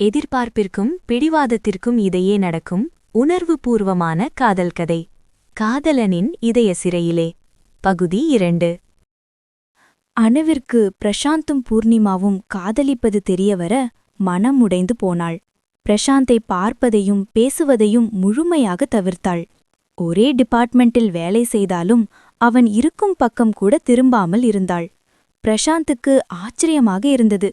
எதிர்பார்ப்பிற்கும் பிடிவாதத்திற்கும் இதையே நடக்கும் உணர்வுபூர்வமான காதல் கதை. காதலனின் இதய சிறையிலே. பகுதி இரண்டு. அணுவிற்கு பிரசாந்தும் பூர்ணிமாவும் காதலிப்பது தெரியவர மனம் உடைந்து போனாள். பிரசாந்தை பார்ப்பதையும் பேசுவதையும் முழுமையாக தவிர்த்தாள். ஒரே டிபார்ட்மெண்டில் வேலை செய்தாலும் அவன் இருக்கும் பக்கம் கூட திரும்பாமல் இருந்தாள். பிரசாந்துக்கு ஆச்சரியமாக இருந்தது.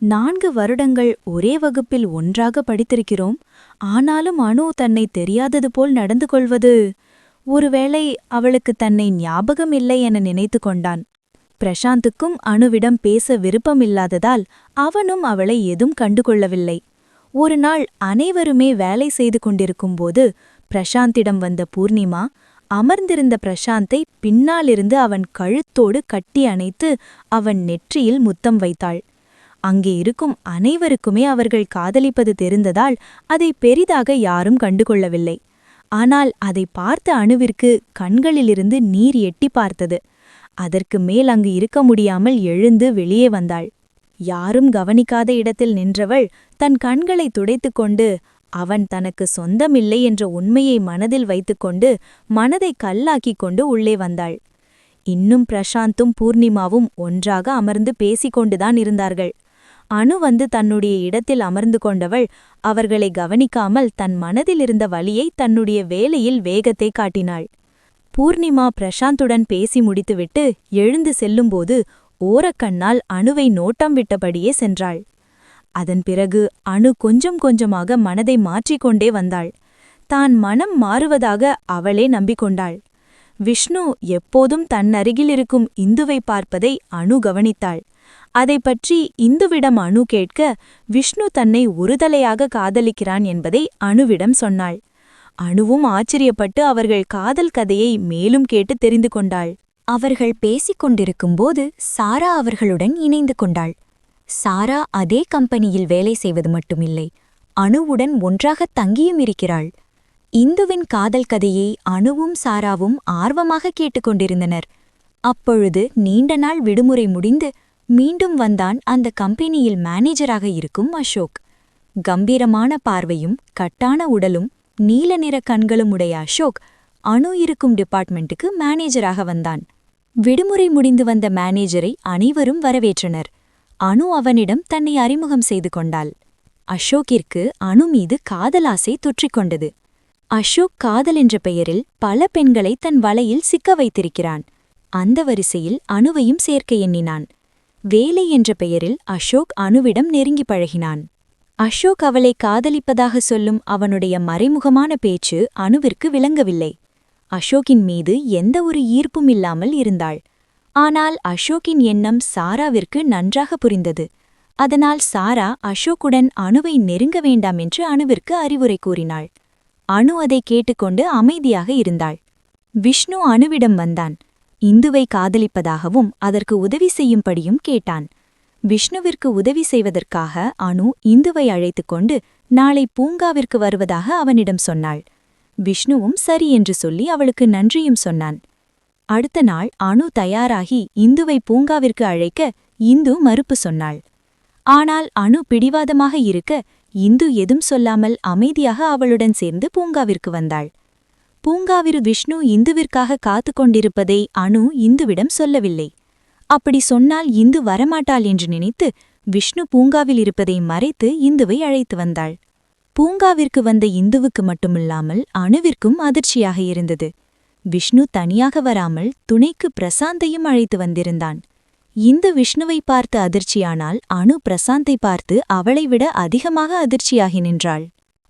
நான்கு வருடங்கள் ஒரே வகுப்பில் ஒன்றாக படித்திருக்கிறோம். ஆனாலும் அணு தன்னை தெரியாதது போல் நடந்து கொள்வது. ஒருவேளை அவளுக்கு தன்னை ஞாபகம் இல்லை என நினைத்து கொண்டான். பிரசாந்துக்கும் அணுவிடம் பேச விருப்பமில்லாததால் அவனும் அவளை எதும் கண்டுகொள்ளவில்லை. ஒரு நாள் அனைவருமே வேலை செய்து கொண்டிருக்கும்போது பிரசாந்திடம் வந்த பூர்ணிமா அமர்ந்திருந்த பிரசாந்தை பின்னாலிருந்து அவன் கழுத்தோடு கட்டி அணைத்து அவன் நெற்றியில் முத்தம் வைத்தாள். அங்கே இருக்கும் அனைவருக்குமே அவர்கள் காதலிப்பது தெரிந்ததால் அதை பெரிதாக யாரும் கண்டுகொள்ளவில்லை. ஆனால் அதை பார்த்த அணுவிற்கு கண்களிலிருந்து நீர் எட்டி பார்த்தது. அதற்கு மேல் அங்கு இருக்க முடியாமல் எழுந்து வெளியே வந்தாள். யாரும் கவனிக்காத இடத்தில் நின்றவள் தன் கண்களை துடைத்துக்கொண்டு அவன் தனக்கு சொந்தமில்லை என்ற உண்மையை மனதில் வைத்துக்கொண்டு மனதை கல்லாக்கிக் கொண்டு உள்ளே வந்தாள். இன்னும் பிரசாந்தும் பூர்ணிமாவும் ஒன்றாக அமர்ந்து பேசிக்கொண்டுதான் இருந்தார்கள். அணு வந்து தன்னுடைய இடத்தில் அமர்ந்து கொண்டவள். அவர்களை கவனிக்காமல் தன் மனதிலிருந்த வழியை தன்னுடைய வேலையில் வேகத்தை காட்டினாள். பூர்ணிமா பிரசாந்துடன் பேசி முடித்துவிட்டு எழுந்து செல்லும்போது ஓரக்கண்ணால் அணுவை நோட்டம் விட்டபடியே சென்றாள். அதன் பிறகு அணு கொஞ்சம் கொஞ்சமாக மனதை மாற்றிக்கொண்டே வந்தாள். தான் மனம் மாறுவதாக அவளே நம்பிக்கொண்டாள். விஷ்ணு எப்போதும் தன்னருகிலிருக்கும் இருக்கும் இந்துவை பார்ப்பதை அணு கவனித்தாள். அதைப் பற்றி இந்துவிடம் அணு கேட்க விஷ்ணு தன்னை ஒருதலையாக காதலிக்கிறான் என்பதை அணுவிடம் சொன்னாள். அணுவும் ஆச்சரியப்பட்டு அவர்கள் காதல் கதையை மேலும் கேட்டு தெரிந்து கொண்டாள். அவர்கள் பேசிக் கொண்டிருக்கும்போது சாரா அவர்களுடன் இணைந்து கொண்டாள். சாரா அதே கம்பெனியில் வேலை செய்வது மட்டுமில்லை அணுவுடன் ஒன்றாகத் தங்கியும் இருக்கிறாள். இந்துவின் காதல் கதையை அணுவும் சாராவும் ஆர்வமாக கேட்டுக்கொண்டிருந்தனர் அப்பொழுது நீண்ட நாள் விடுமுறை முடிந்து மீண்டும் வந்தான் அந்த கம்பெனியில் மேனேஜராக இருக்கும் அசோக். கம்பீரமான பார்வையும் கட்டான உடலும் நீல நிற கண்களும் உடைய அசோக் அணு இருக்கும் டிபார்ட்மெண்ட்டுக்கு மேனேஜராக வந்தான். விடுமுறை முடிந்து வந்த மேனேஜரை அனைவரும் வரவேற்றனர். அணு அவனிடம் தன்னை அறிமுகம் செய்து கொண்டாள். அசோக்கிற்கு அணு மீது காதலாசை தொற்றிக்கொண்டது அசோக் காதல் என்ற பெயரில் பல பெண்களை தன் வலையில் சிக்க வைத்திருக்கிறான். அந்த வரிசையில் அணுவையும் சேர்க்க எண்ணினான். வேலை என்ற பெயரில் அசோக் அணுவிடம் நெருங்கி பழகினான். அசோக் அவளை காதலிப்பதாக சொல்லும் அவனுடைய மறைமுகமான பேச்சு அணுவிற்கு விளங்கவில்லை. அசோக்கின் மீது எந்த ஒரு ஈர்ப்பும் இல்லாமல் இருந்தாள். ஆனால் அசோக்கின் எண்ணம் சாராவிற்கு நன்றாக புரிந்தது. அதனால் சாரா அசோக்குடன் அணுவை நெருங்க வேண்டாம் என்று அணுவிற்கு அறிவுரை கூறினாள். அணு அதை கேட்டுக்கொண்டு அமைதியாக இருந்தாள். விஷ்ணு அணுவிடம் வந்தான். இந்துவை காதலிப்பதாகவும் அதற்கு உதவி செய்யும்படியும் கேட்டான். விஷ்ணுவிற்கு உதவி செய்வதற்காக அணு இந்துவை அழைத்துக் கொண்டு நாளை பூங்காவிற்கு வருவதாக அவனிடம் சொன்னாள். விஷ்ணுவும் சரி என்று சொல்லி அவளுக்கு நன்றியும் சொன்னான். அடுத்த நாள் அணு தயாராகி இந்துவை பூங்காவிற்கு அழைக்க இந்து மறுப்பு சொன்னாள். ஆனால் அணு பிடிவாதமாக இருக்க இந்து எதும் சொல்லாமல் அமைதியாக அவளுடன் சேர்ந்து பூங்காவிற்கு வந்தாள். பூங்காவிரு விஷ்ணு இந்துவிற்காக காத்து கொண்டிருப்பதை அணு இந்துவிடம் சொல்லவில்லை. அப்படி சொன்னால் இந்து வரமாட்டாள் என்று நினைத்து விஷ்ணு பூங்காவில் இருப்பதை மறைத்து இந்துவை அழைத்து வந்தாள். பூங்காவிற்கு வந்த இந்துவுக்கு மட்டுமில்லாமல் அணுவிற்கும் அதிர்ச்சியாக இருந்தது. விஷ்ணு தனியாக வராமல் துணைக்கு பிரசாந்தையும் அழைத்து வந்திருந்தான். இந்து விஷ்ணுவை பார்த்து அதிர்ச்சியானால் அணு பிரசாந்தை பார்த்து அவளை விட அதிகமாக அதிர்ச்சியாகி நின்றாள்.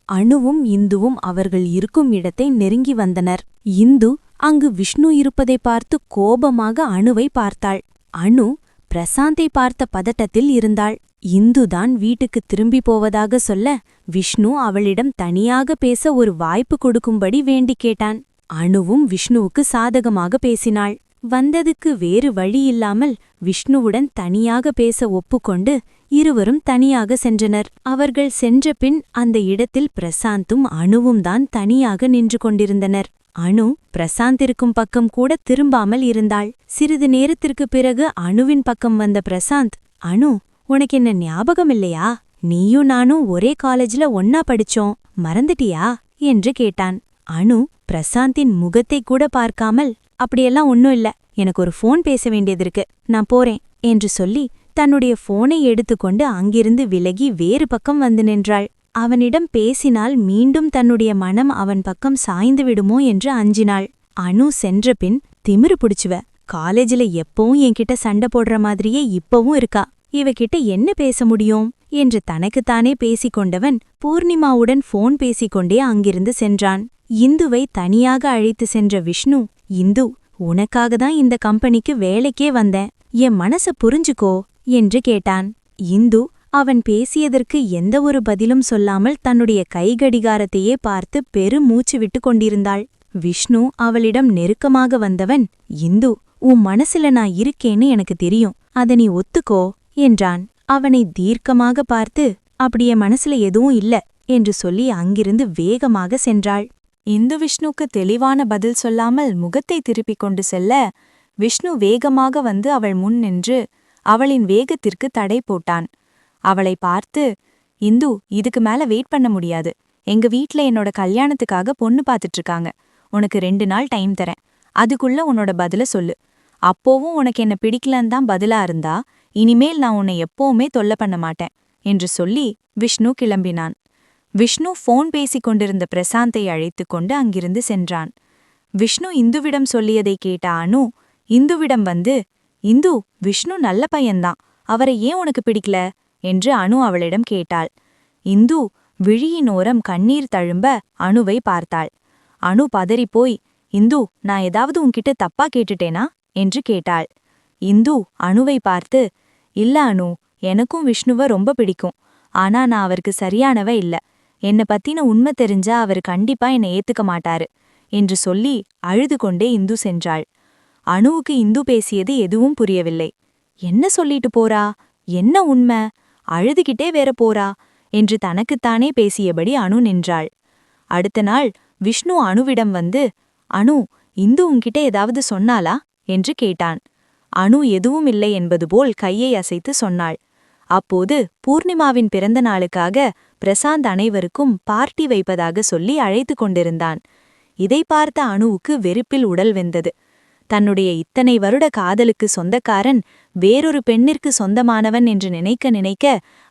அணுவும் இந்துவும் அவர்கள் இருக்கும் இடத்தை நெருங்கி வந்தனர். இந்து அங்கு விஷ்ணு இருப்பதை பார்த்து கோபமாக அணுவை பார்த்தாள். அணு பிரசாந்தை பார்த்த பதட்டத்தில் இருந்தாள். இந்துதான் வீட்டுக்கு திரும்பி போவதாக சொல்ல விஷ்ணு அவளிடம் தனியாக பேச ஒரு வாய்ப்பு கொடுக்கும்படி வேண்டிக் கேட்டான். அணுவும் விஷ்ணுவுக்கு சாதகமாக பேசினாள். வந்ததுக்கு வேறு வழியில்லாமல் விஷ்ணுவுடன் தனியாக பேச ஒப்புக்கொண்டு இருவரும் தனியாக சென்றனர். அவர்கள் சென்ற பின் அந்த இடத்தில் பிரசாந்தும் அணுவும் தான் தனியாக நின்று கொண்டிருந்தனர். அணு பிரசாந்திருக்கும் பக்கம் கூட திரும்பாமல் இருந்தாள். சிறிது நேரத்திற்குப் பிறகு அணுவின் பக்கம் வந்த பிரசாந்த் அணு உனக்கு என்ன ஞாபகம் இல்லையா நீயும் நானும் ஒரே காலேஜ்ல ஒன்னா படிச்சோம். மறந்துட்டியா? என்று கேட்டான். அணு பிரசாந்தின் முகத்தை கூட பார்க்காமல் அப்படியெல்லாம் ஒன்னும் இல்ல. எனக்கு ஒரு ஃபோன் பேச வேண்டியது இருக்கு. நான் போறேன் என்று சொல்லி தன்னுடைய போனை எடுத்துக்கொண்டு அங்கிருந்து விலகி வேறு பக்கம் வந்து நின்றாள். அவனிடம் பேசினால் மீண்டும் தன்னுடைய மனம் அவன் பக்கம் சாய்ந்து விடுமோ என்று அஞ்சினாள். அனு சென்றபின் திமிரு புடிச்சுவ காலேஜில எப்பவும் என்கிட்ட சண்டை போடுற மாதிரியே இப்பவும் இருக்கா? இவகிட்ட என்ன பேச முடியும்? என்று தனக்குத்தானே பேசிக் கொண்டவன் பூர்ணிமாவுடன் ஃபோன் பேசிக்கொண்டே அங்கிருந்து சென்றான். இந்துவை தனியாக அழைத்து சென்ற விஷ்ணு இந்து உனக்காக தான் இந்த கம்பெனிக்கு வேலைக்கே வந்தேன். என் மனச புரிஞ்சுக்கோ என்று கேட்டான். இந்து அவன் பேசியதற்கு எந்த ஒரு பதிலும் சொல்லாமல் தன்னுடைய கைகடிகாரத்தையே பார்த்து பெருமூச்சு விட்டு கொண்டிருந்தாள். விஷ்ணு அவளிடம் நெருக்கமாக வந்தவன் இந்து உன் மனசுல நான் இருக்கேன்னு எனக்கு தெரியும். அத நீ ஒத்துக்கோ என்றான். அவனை தீர்க்கமாக பார்த்து அப்படியே மனசுல எதுவும் இல்ல என்று சொல்லி அங்கிருந்து வேகமாக சென்றாள். இந்து விஷ்ணுக்கு தெளிவான பதில் சொல்லாமல் முகத்தை திருப்பிக் கொண்டு செல்ல விஷ்ணு வேகமாக வந்து அவள் முன் நின்று அவளின் வேகத்திற்கு தடை போட்டான். அவளை பார்த்து இந்து இதுக்கு மேல வெயிட் பண்ண முடியாது. எங்க வீட்ல என்னோட கல்யாணத்துக்காக பொண்ணு பார்த்துட்டு இருக்காங்க உனக்கு ரெண்டு நாள் டைம் தரேன். அதுக்குள்ள உன்னோட பதில சொல்லு. அப்போவும் உனக்கு என்ன பிடிக்கலன்னு தான் பதிலா இருந்தா இனிமேல் நான் உன்னை எப்பவுமே தொல்லை பண்ண மாட்டேன் என்று சொல்லி விஷ்ணு கிளம்பினான். விஷ்ணு ஃபோன் பேசிக் கொண்டிருந்த பிரசாந்தை அழைத்துக் கொண்டு அங்கிருந்து சென்றான். விஷ்ணு இந்துவிடம் சொல்லியதை கேட்ட அனு இந்துவிடம் வந்து இந்து விஷ்ணு நல்ல பையன்தான் அவரை ஏன் உனக்கு பிடிக்கல? என்று அனு அவளிடம் கேட்டாள். இந்து விழியின் ஓரம் கண்ணீர் தழும்ப அணுவை பார்த்தாள். அனு பதறிப்போய் இந்து நான் ஏதாவது உன்கிட்ட தப்பா கேட்டுட்டேனா? என்று கேட்டாள். இந்து அணுவை பார்த்து இல்ல அனு எனக்கும் விஷ்ணுவ ரொம்ப பிடிக்கும் ஆனா நான் அவருக்கு சரியானவ இல்ல. என்னை பத்தின உண்மை தெரிஞ்சா அவர் கண்டிப்பா என்னை ஏத்துக்க மாட்டாரு என்று சொல்லி அழுது கொண்டே இந்து சென்றாள். அணுவுக்கு இந்து பேசியது எதுவும் புரியவில்லை. என்ன சொல்லிட்டு போறா? என்ன உண்மை? அழுதுகிட்டே வேற போறா? என்று தனக்குத்தானே பேசியபடி அணு நின்றாள். அடுத்த நாள் விஷ்ணு அணுவிடம் வந்து அணு இந்து உன்கிட்ட ஏதாவது சொன்னாலா என்று கேட்டான். அணு எதுவும் இல்லை என்பது போல் கையை அசைத்து சொன்னாள். அப்போது பூர்ணிமாவின் பிறந்த நாளுக்காக பிரசாந்த் அனைவருக்கும் பார்ட்டி வைப்பதாக சொல்லி அழைத்து கொண்டிருந்தான். இதை பார்த்த அணுவுக்கு வெறுப்பில் உடல் வெந்தது. தன்னுடைய இத்தனை வருட காதலுக்கு சொந்தக்காரன் வேறொரு பெண்ணிற்கு சொந்தமானவன் என்று நினைக்க நினைக்க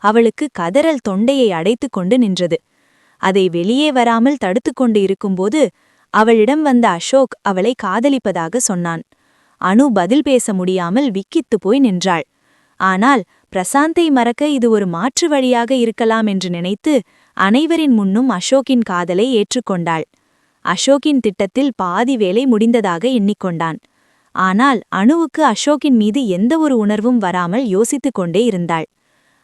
அவளுக்கு கதறல் தொண்டையை அடைத்துக் கொண்டு நின்றது. அதை வெளியே வராமல் தடுத்துக் கொண்டு இருக்கும்போது அவளிடம் வந்த அசோக் அவளை காதலிப்பதாக சொன்னான். அனு பதில் பேச முடியாமல் விக்கித்துப் போய் நின்றாள். ஆனால் பிரசாந்தை மறக்க இது ஒரு மாற்று வழியாக இருக்கலாம் என்று நினைத்து அனைவரின் முன்னும் அசோக்கின் காதலை ஏற்றுக்கொண்டாள். அசோக்கின் திட்டத்தில் பாதி வேலை முடிந்ததாக எண்ணிக்கொண்டான். ஆனால் அணுவுக்கு அசோக்கின் மீது எந்த ஒரு உணர்வும் வராமல் யோசித்துக் கொண்டே இருந்தாள்.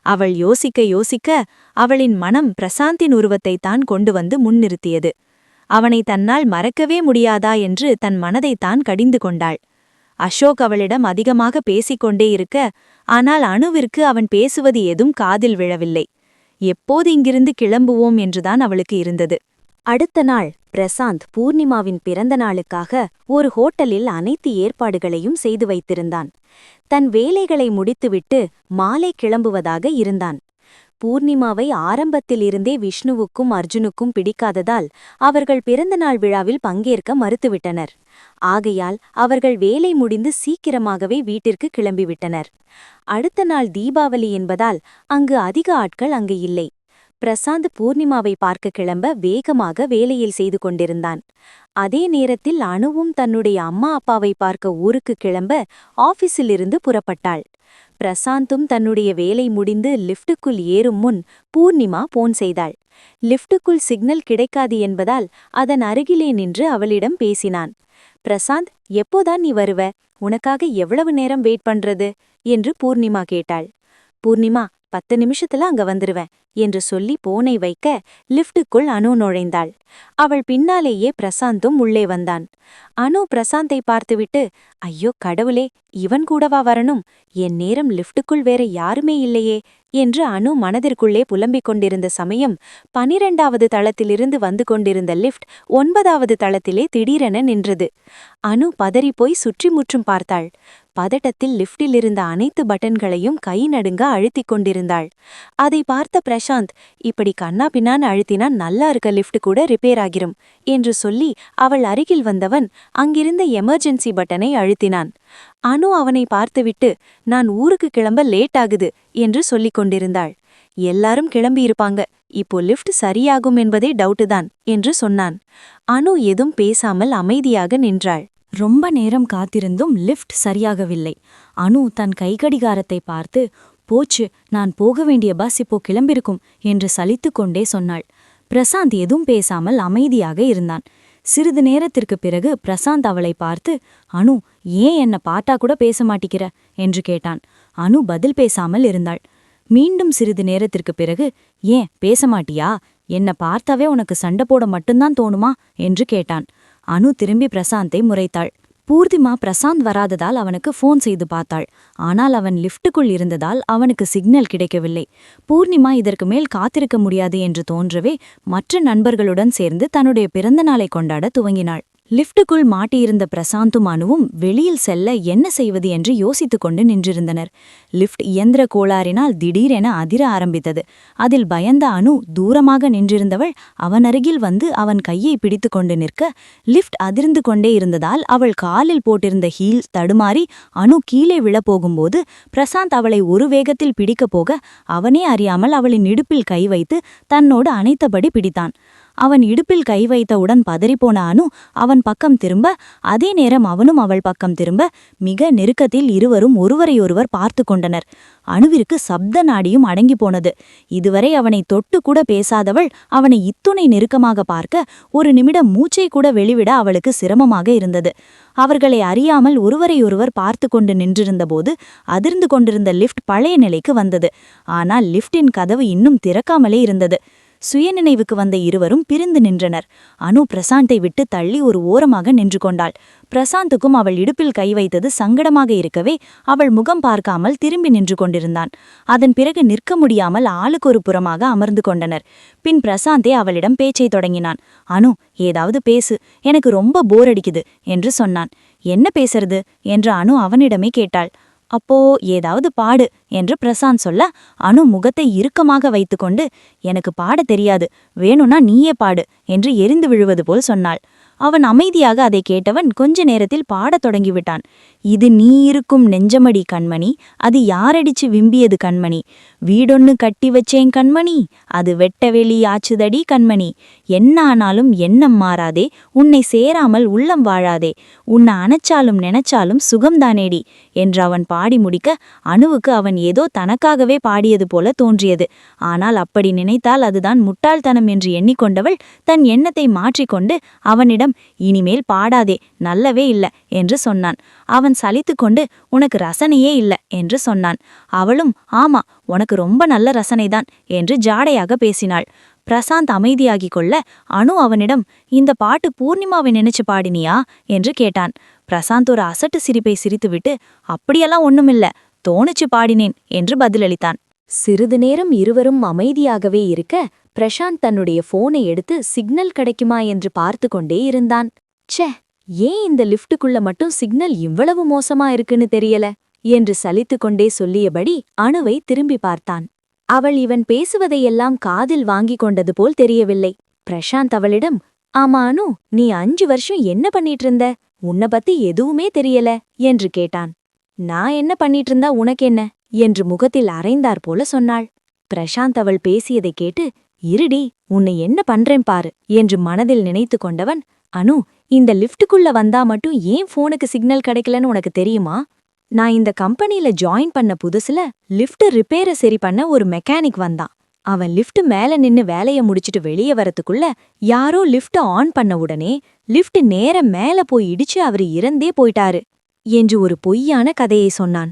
அவள் யோசிக்க யோசிக்க அவளின் மனம் பிரசாந்தின் உருவத்தைத்தான் கொண்டு வந்து முன்னிறுத்தியது. அவனை தன்னால் மறக்கவே முடியாதா என்று தன் மனதைத்தான் கடிந்து கொண்டாள். அசோக் அவளிடம் அதிகமாக பேசிக்கொண்டே இருக்க ஆனால் அணுவிற்கு அவன் பேசுவது ஏதும் காதில் விழவில்லை. எப்போது இங்கிருந்து கிளம்புவோம் என்றுதான் அவளுக்கு இருந்தது. அடுத்த நாள் பிரசாந்த் பூர்ணிமாவின் பிறந்த நாளுக்காக ஒரு ஹோட்டலில் அனைத்து ஏற்பாடுகளையும் செய்து வைத்திருந்தான். தன் வேலைகளை முடித்துவிட்டு மாலை கிளம்புவதாக இருந்தான். பூர்ணிமாவை ஆரம்பத்திலிருந்தே விஷ்ணுவுக்கும் அர்ஜுனுக்கும் பிடிக்காததால் அவர்கள் பிறந்தநாள் விழாவில் பங்கேற்க மறுத்துவிட்டனர். ஆகையால் அவர்கள் வேலை முடிந்து சீக்கிரமாகவே வீட்டிற்கு கிளம்பிவிட்டனர். அடுத்த நாள் தீபாவளி என்பதால் அங்கு அதிக ஆட்கள் அங்கு இல்லை. பிரசாந்த் பூர்ணிமாவை பார்க்க கிளம்ப வேகமாக வேலையில் செய்து கொண்டிருந்தான். அதே நேரத்தில் அணுவும் தன்னுடைய அம்மா அப்பாவை பார்க்க ஊருக்கு கிளம்ப ஆபீஸிலிருந்து புறப்பட்டாள். பிரசாந்தும் தன்னுடைய வேலை முடிந்து லிஃப்டுக்குள் ஏறும் முன் பூர்ணிமா போன் செய்தாள். லிஃப்டுக்குள் சிக்னல் கிடைக்காது என்பதால் அதன் அருகிலே நின்று அவளிடம் பேசினான். பிரசாந்த் எப்போதான் நீ வருவ? உனக்காக எவ்வளவு நேரம் வெயிட் பண்றது? என்று பூர்ணிமா கேட்டாள். பூர்ணிமா பத்து நிமிஷத்துல அங்க வந்துருவேன் என்று சொல்லி போனை வைக்க லிப்டுக்குள் அனு நுழைந்தாள். அவள் பின்னாலேயே பிரசாந்தும் உள்ளே வந்தான். அனு பிரசாந்தை பார்த்துவிட்டு ஐயோ கடவுளே இவன் கூடவா வரணும்? என் நேரம் லிப்டுக்குள் வேற யாருமே இல்லையே என்று அனு மனதிற்குள்ளே புலம்பிக் கொண்டிருந்த சமயம் பனிரெண்டாவது தளத்திலிருந்து வந்து கொண்டிருந்த லிஃப்ட் ஒன்பதாவது தளத்திலே திடீரென நின்றது. அனு பதறிப்போய் சுற்றி முற்றும் பார்த்தாள். பதட்டத்தில் லிஃப்டில் இருந்த அனைத்து பட்டன்களையும் கை நடுங்க அழுத்திக் கொண்டிருந்தாள் கொண்டிருந்தாள் அதை பார்த்த பிரசாந்த் இப்படி கண்ணா பின்னான்னு அழுத்தினா நல்லா இருக்க லிஃப்ட் கூட ரிப்பேர் ஆகிரும் என்று சொல்லி அவள் அருகில் வந்தவன் அங்கிருந்த எமர்ஜென்சி பட்டனை அழுத்தினான். அனு அவனை பார்த்துவிட்டு நான் ஊருக்கு கிளம்ப லேட் ஆகுது என்று சொல்லிக் கொண்டிருந்தாள். எல்லாரும் கிளம்பியிருப்பாங்க இப்போ லிஃப்ட் சரியாகும் என்பதே டவுட்டு தான் என்று சொன்னான். அனு எதும் பேசாமல் அமைதியாக நின்றாள். ரொம்ப நேரம் காத்திருந்தும் லிஃப்ட் சரியாகவில்லை. அனு தன் கைகடிகாரத்தை பார்த்து போச்சு நான் போக வேண்டிய பஸ் இப்போ கிளம்பிருக்கும் என்று சலித்துக் கொண்டே சொன்னாள். பிரசாந்த் எதுவும் பேசாமல் அமைதியாக இருந்தான். சிறிது நேரத்திற்கு பிறகு பிரசாந்த் அவளை பார்த்து அனு ஏன் என்ன பார்த்தா கூட பேச மாட்டிக்கிற? என்று கேட்டான். அனு பதில் பேசாமல் இருந்தாள். மீண்டும் சிறிது நேரத்திற்கு பிறகு ஏன் பேச மாட்டியா? என்ன பார்த்தாவே உனக்கு சண்டை போட மட்டும்தான் தோணுமா? என்று கேட்டான். அனு திரும்பி பிரசாந்தை முறைத்தாள். பூர்த்திமா பிரசாந்த் வராததால் அவனுக்கு ஃபோன் செய்து பார்த்தாள். ஆனால் அவன் லிஃப்ட்டுக்குள் இருந்ததால் அவனுக்கு சிக்னல் கிடைக்கவில்லை. பூர்ணிமா இதற்கு மேல் காத்திருக்க முடியாது என்று தோன்றவே மற்ற நண்பர்களுடன் சேர்ந்து தன்னுடைய பிறந்த நாளை கொண்டாட துவங்கினாள். லிஃப்டுக்குள் மாட்டியிருந்த பிரசாந்தும் அனுவும் வெளியில் செல்ல என்ன செய்வது என்று யோசித்துக் கொண்டு நின்றிருந்தனர். லிஃப்ட் இயந்திர கோளாறினால் திடீரென அதிர ஆரம்பித்தது. அதில் பயந்த அனு தூரமாக நின்றிருந்தவள் அவன் அருகில் வந்து அவன் கையை பிடித்து கொண்டு நிற்க லிஃப்ட் அதிர்ந்து கொண்டே இருந்ததால் அவள் காலில் போட்டிருந்த ஹீல் தடுமாறி அனு கீழே விழப்போகும்போது பிரசாந்த் அவளை ஒரு வேகத்தில் பிடிக்கப் போக அவனே அறியாமல் அவளின் இடுப்பில் கை வைத்து தன்னோடு அணைத்தபடி பிடித்தான். அவன் இடுப்பில் கை வைத்தவுடன் பதறிப்போன அனு அவன் பக்கம் திரும்ப அதே நேரம் அவனும் அவள் பக்கம் திரும்ப மிக நெருக்கத்தில் இருவரும் ஒருவரையொருவர் பார்த்து கொண்டனர். அணுவிற்கு சப்த நாடியும் அடங்கி போனது. இதுவரை அவனை தொட்டு கூட பேசாதவள் அவனை இத்துணை நெருக்கமாக பார்க்க ஒரு நிமிடம் மூச்சை கூட வெளிவிட அவளுக்கு சிரமமாக இருந்தது. அவர்களை அறியாமல் ஒருவரையொருவர் பார்த்து கொண்டு நின்றிருந்தபோது அதிர்ந்து கொண்டிருந்த லிஃப்ட் பழைய நிலைக்கு வந்தது. ஆனால் லிஃப்டின் கதவு இன்னும் திறக்காமலே இருந்தது. சுயநினைவுக்கு வந்த இருவரும் பிரிந்து நின்றனர். அனு பிரசாந்தை விட்டு தள்ளி ஒரு ஓரமாக நின்று கொண்டாள். பிரசாந்துக்கும் அவள் இடுப்பில் கை வைத்தது சங்கடமாக இருக்கவே அவள் முகம் பார்க்காமல் திரும்பி நின்று கொண்டிருந்தான். அதன் பிறகு நிற்க முடியாமல் ஆளுக்கு ஒரு புறமாக அமர்ந்து கொண்டனர். பின் பிரசாந்தே அவளிடம் பேச்சை தொடங்கினான். அனு ஏதாவது பேசு. எனக்கு ரொம்ப போர் அடிக்குது என்று சொன்னான். என்ன பேசுறது? என்று அனு அவனிடமே கேட்டாள். அப்போ ஏதாவது பாடு என்று பிரசாந்த் சொல்ல அணு முகத்தை இறுக்கமாக வைத்துக்கொண்டு எனக்கு பாடத் தெரியாது வேணும்னா நீயே பாடு என்று எரிந்து விழுவது போல் சொன்னாள். அவன் அமைதியாக அதை கேட்டவன் கொஞ்ச நேரத்தில் பாடத் தொடங்கிவிட்டான். இது நீ இருக்கும் நெஞ்சமடி கண்மணி அது யாரடிச்சு விம்பியது கண்மணி? வீடொன்னு கட்டி வச்சேன் கண்மணி அது வெட்ட வெளி ஆச்சுதடி கண்மணி. என்ன ஆனாலும் எண்ணம் மாறாதே உன்னை சேராமல் உள்ளம் வாழாதே. உன்னை அணைச்சாலும் நினைச்சாலும் சுகம்தானேடி? என்று அவன் பாடி முடிக்க அணுவுக்கு அவன் ஏதோ தனக்காகவே பாடியது போல தோன்றியது. ஆனால் அப்படி நினைத்தால் அதுதான் முட்டாள்தனம் என்று எண்ணிக்கொண்டவள் தன் எண்ணத்தை மாற்றிக்கொண்டு அவனிடம் இனிமேல் பாடாதே நல்லவே இல்ல என்று சொன்னான். அவன் சலித்துக்கொண்டு உனக்கு ரசனையே இல்ல என்று சொன்னான். அவளும் ஆமா உனக்கு ரொம்ப நல்ல ரசனைதான் என்று ஜாடையாக பேசினாள். பிரசாந்த் அமைதியாகிக் கொள்ள அனு அவனிடம் இந்த பாட்டு பூர்ணிமாவை நினைச்சு பாடினியா? என்று கேட்டான். பிரசாந்த் ஒரு அசட்டு சிரிப்பை சிரித்துவிட்டு அப்படியெல்லாம் ஒண்ணுமில்ல தோணுச்சு பாடினேன் என்று பதிலளித்தான். சிறிது நேரம் இருவரும் அமைதியாகவே இருக்க பிரசாந்த் தன்னுடைய போனை எடுத்து சிக்னல் கிடைக்குமா என்று பார்த்து கொண்டே இருந்தான். ச்சே ஏன் இந்த லிஃப்ட்டுக்குள்ள மட்டும் சிக்னல் இவ்வளவு மோசமா இருக்குன்னு தெரியல? என்று சலித்துக் கொண்டே சொல்லியபடி அணுவை திரும்பி பார்த்தான். அவள் இவன் பேசுவதையெல்லாம் காதில் வாங்கிக் கொண்டது போல் தெரியவில்லை. பிரசாந்த் அவளிடம் ஆமா அனு நீ அஞ்சு வருஷம் என்ன பண்ணிட்டு இருந்த உன்னை பத்தி எதுவுமே தெரியல என்று கேட்டான். நான் என்ன பண்ணிட்டு இருந்தா உனக்கென்ன? என்று முகத்தில் அரைந்தார் போல சொன்னாள். பிரசாந்த் அவள் பேசியதைக் கேட்டு இருடி உன்னை என்ன பண்றேன் பாரு என்று மனதில் நினைத்து கொண்டவன் அனு இந்த லிஃப்ட்டுக்குள்ள வந்தா மட்டும் ஏன் ஃபோனுக்கு சிக்னல் கிடைக்கலன்னு உனக்கு தெரியுமா? நான் இந்த கம்பெனில ஜாயின் பண்ண புதுசுல லிஃப்ட் ரிப்பேர சரி பண்ண ஒரு மெக்கானிக் வந்தான். அவன் லிஃப்ட் மேல நின்னு வேலைய முடிச்சிட்டு வெளியே வரத்துக்குள்ள யாரோ லிஃப்ட் ஆன் பண்ண உடனே லிஃப்ட் நேர மேல போய் இடிச்சு அவரு இறந்தே போயிட்டாரு என்று ஒரு பொய்யான கதையை சொன்னான்.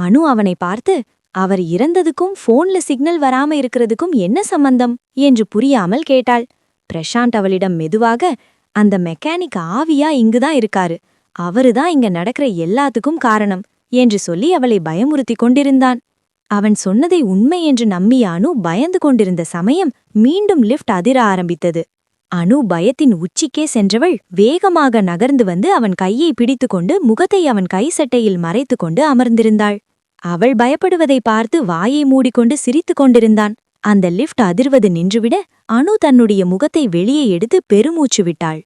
அனு அவனை பார்த்து அவர் இறந்ததுக்கும் போன்ல சிக்னல் வராம இருக்கிறதுக்கும் என்ன சம்பந்தம்? என்று புரியாமல் கேட்டாள். பிரசாந்த் அவளிடம் மெதுவாக அந்த மெக்கானிக் ஆவியா இங்குதான் இருக்காரு. அவருதான் இங்க நடக்கிற எல்லாத்துக்கும் காரணம் என்று சொல்லி அவளை பயமுறுத்திக் கொண்டிருந்தான். அவன் சொன்னதை உண்மை என்று நம்பிய அனு பயந்து கொண்டிருந்த சமயம் மீண்டும் லிஃப்ட் அதிர ஆரம்பித்தது. அனு பயத்தின் உச்சிக்கே சென்றவள் வேகமாக நகர்ந்து வந்து அவன் கையை பிடித்துக்கொண்டு முகத்தை அவன் கை சட்டையில் மறைத்துக்கொண்டு அமர்ந்திருந்தாள். அவள் பயப்படுவதை பார்த்து வாயை மூடிக்கொண்டு சிரித்துக் கொண்டிருந்தான். அந்த லிஃப்ட் அதிர்வது நின்றுவிட அனு தன்னுடைய முகத்தை வெளியே எடுத்து பெருமூச்சு விட்டாள்.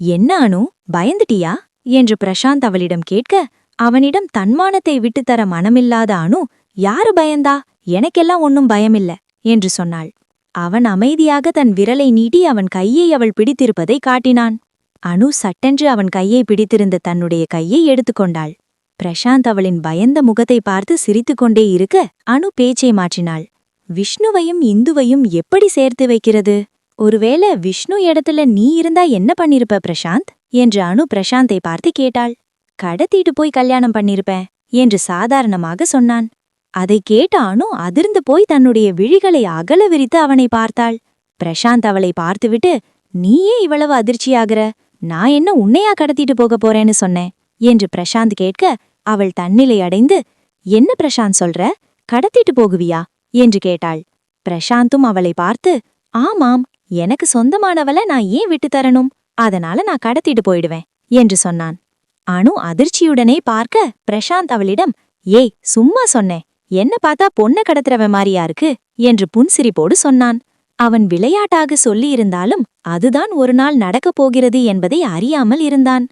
என்ன அனு பயந்துட்டியா? என்று பிரசாந்த் அவளிடம் கேட்க அவனிடம் தன்மானத்தை விட்டுத்தர மனமில்லாத அனு யாரு பயந்தா? எனக்கெல்லாம் ஒன்னும் பயமில்ல என்று சொன்னாள். அவன் அமைதியாக தன் விரலை நீட்டி அவன் கையை அவள் பிடித்திருப்பதை காட்டினான். அனு சட்டென்று அவன் கையை பிடித்திருந்த தன்னுடைய கையை எடுத்துக்கொண்டாள் பிரசாந்த் அவளின் பயந்த முகத்தை பார்த்து சிரித்துக்கொண்டே இருக்க அணு பேச்சை மாற்றினாள். விஷ்ணுவையும் இந்துவையும் எப்படி சேர்த்து வைக்கிறது? ஒருவேளை விஷ்ணு இடத்துல நீ இருந்தா என்ன பண்ணிருப்ப பிரசாந்த்? என்று அணு பிரசாந்தை பார்த்து கேட்டாள். கடத்திட்டு போய் கல்யாணம் பண்ணிருப்பேன் என்று சாதாரணமாக சொன்னான். அதை கேட்ட அணு அதிர்ந்து போய் தன்னுடைய விழிகளை அகல விரித்து அவனை பார்த்தாள். பிரசாந்த் அவளை பார்த்துவிட்டு நீயே இவ்வளவு அதிர்ச்சியாகிற நான் என்ன உன்னையா கடத்திட்டு போக போறேன்னு சொன்னேன்? என்று பிரசாந்த் கேட்க அவள் தன்னிலை அடைந்து என்ன பிரசாந்த் சொல்ற? கடத்திட்டு போகுவியா? என்று கேட்டாள். பிரசாந்தும் அவளை பார்த்து ஆமாம் எனக்கு சொந்தமானவள நான் ஏன் விட்டு தரணும்? அதனால நான் கடத்திட்டு போயிடுவேன் என்று சொன்னான். அணு அதிர்ச்சியுடனே பார்க்க பிரசாந்த் அவளிடம் ஏய் சும்மா சொன்னேன் என்ன பார்த்தா பொண்ண கடத்துறவன் மாதிரியா இருக்கு? என்று புன்சிரிப்போடு சொன்னான். அவன் விளையாட்டாக சொல்லியிருந்தாலும் அதுதான் ஒரு நாள் நடக்கப் போகிறது என்பதை அறியாமல் இருந்தான்.